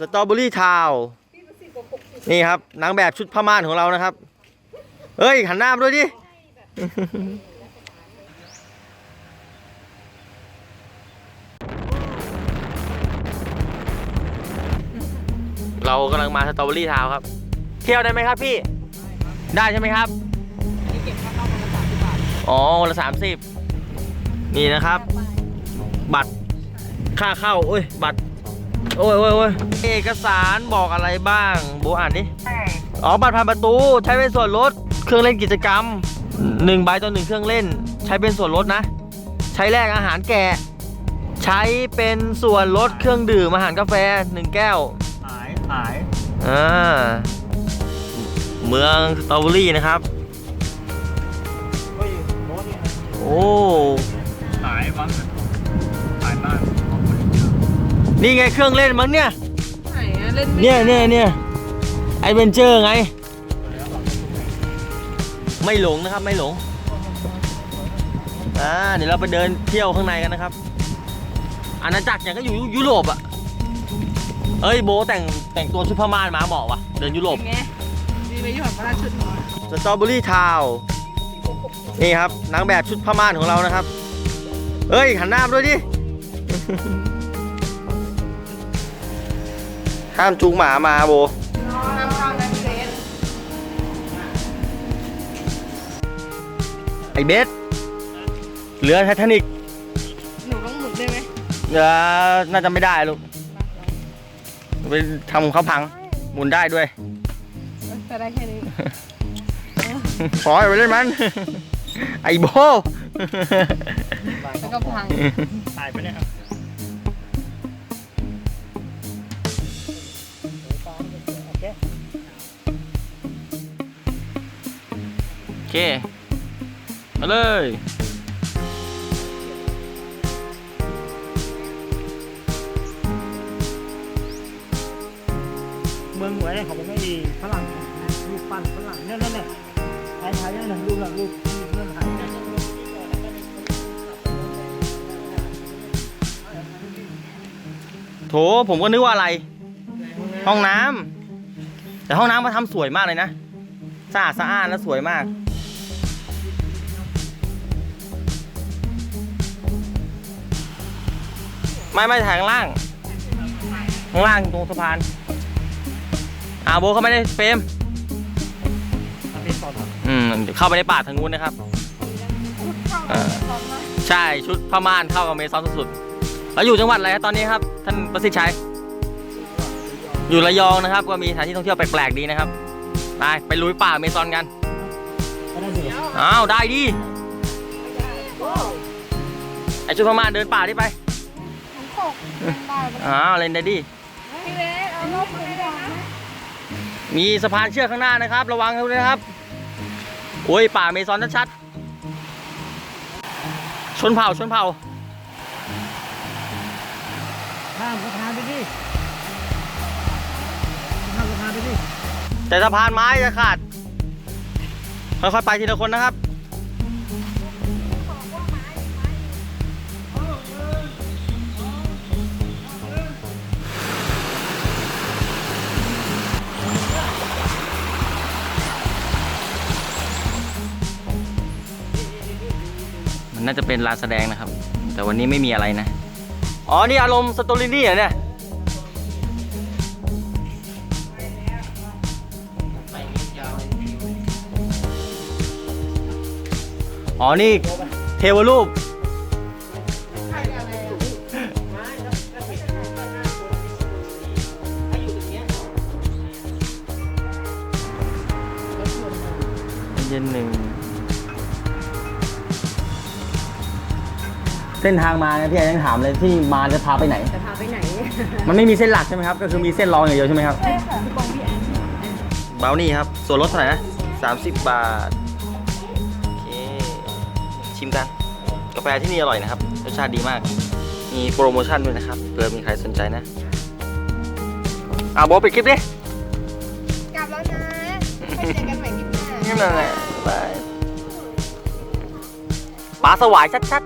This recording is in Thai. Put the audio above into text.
สตรอเบอรี่ทาวน์นี่ครับนางแบบชุดผ้าม่านของเรานะครับ เฮ้ยหันหน้ามาด้วยดิเรากำลังมาสตรอเบอรี่ทาวน์ครับ เที่ยวได้ไหมครับพี่ ได้ใช่ไหมครับอ๋อวันละสามสิบนี่นะครับ บัตรค่าเข้าโอ้ย บัตร โอ้ยโอ้ยโอ้ยเอกสารบอกอะไรบ้างโบอ่านดิอ๋อ บัตรผ่านประตู ใช้เป็นส่วนลด เครื่องเล่นกิจกรรมหนึ่งใบต่อหนึ่งเครื่องเล่น ใช้เป็นส่วนลดนะ ใช้แลกอาหารแกะ ใช้เป็นส่วนลดเครื่องดื่มอาหารกาแฟหนึ่งแก้ว ขายขายอ่า เมืองสตรอเบอรี่นะครับ เฮ้ยโน้ตนี่โอ้ ขายบ้างขายบ้าน นี่ไงเครื่องเล่นมั้งเนี่ย ไหนอะเล่นไม่เนี่ยได้เนี่ยเนี่ยไอเวนเจอร์ไง ไม่หลงนะครับไม่หลงอ่าเดี๋ยวเราไปเดินเที่ยวข้างในกันนะครับอาณาจักรอย่างก็อยู่ยุโรปอะเอ้ยโบแต่งแต่งตัวชุดผ้าม่านมาเหมาะว่ะเดินยุโรปไงมีไปหยอดพระราชชุดหน่อยสตรอเบอรี่ทาวน์นี่ครับนางแบบชุดผ้าม่านของเรานะครับ เฮ้ยหันหน้ามาด้วยดิ ห้ามจูงหมามาโบห้ามเข้านะพี่เบสไอเบสเรือไททานิกหนูต้องหมุนได้ไหมเรือน่าจะไม่ได้ลูกไปทำเขาพังหมุนได้ด้วยแต่ได้แค่นี้ขอให้ไปเล่นมัน ไอโบแล้วก็พังขายไปเนี่ย เคมาเลยเมืองหวยของผมไม่ดีฝรั่งรูปปั้นฝรั่งเนี่ยนั่นเนี่ยไทยไทยนั่นน่ะรูปหลังรูปเรื่องไทยเนี่ยโถผมก็นึกว่าอะไร ห้องน้ำแต่ห้องน้ำมาทำสวยมากเลยนะสะอาดสะอ้านและสวยมาก ไม่ไม่ถ่ายข้างล่าง ข้างล่างตรงสะพาน อ่าโบเข้าไม่ได้เฟรมมีสอนครับอืมเดี๋ยวเข้าไปในป่าทางนู้นนะครับเออใช่ชุดผ้าม่านเข้ากับเมซอนสุดๆแล้วอยู่จังหวัดอะไรครับตอนนี้ครับ ท่านประสิทธิ์ชัยอยู่ระยองนะครับ ก็มีสถานที่ท่องเที่ยวแปลกๆดีนะครับไปไปลุยป่าเมซอนกันก็ได้ดีอ้าวได้ดิไอชุดผ้าม่านเดินป่าดิไป อ้าวเล่นได้ดิพี่เบสเอารอบผมก่อนนะมีสะพานเชือกข้างหน้านะครับ ระวังด้วยนะครับ โอ้ยป่าเมซอนชัดๆชนเผ่าชนเผ่าข้ามสะพานไปดิข้ามสะพานไปดิแต่สะพานไม้จะขาดค่อยๆไปทีละคนนะครับ นน่าจะเป็นลานแสดงนะครับ แต่วันนี้ไม่มีอะไรนะ อ๋อ นี่อารมณ์สตอรินี่เหรอเนี่ยอ๋อ นี่เทวรูป เย็นหนึ่ง เส้นทางมาเนี่ยพี่แอนยังถามเลยที่มาจะพาไปไหน จะพาไปไหนมันไม่มีเส้นหลักใช่ไหมครับ ก็คือมีเส้นรองอย่างเดียวใช่ไหมครับใช่ค่ะพี่บองพี่แอนบราวนี่ครับ ส่วนลดเท่าไหร่นะสามสิบบาท โอเค ชิมกัน กาแฟที่นี่อร่อยนะครับ รสชาติดีมาก มีโปรโมชั่นด้วยนะครับ เผื่อมีใครสนใจนะ อ่าโบทปิดคลิปดิกลับแล้วนะไปเจอกันใหม่คลิปหน้า นี่นั่นแหละบายปลาสวายชัด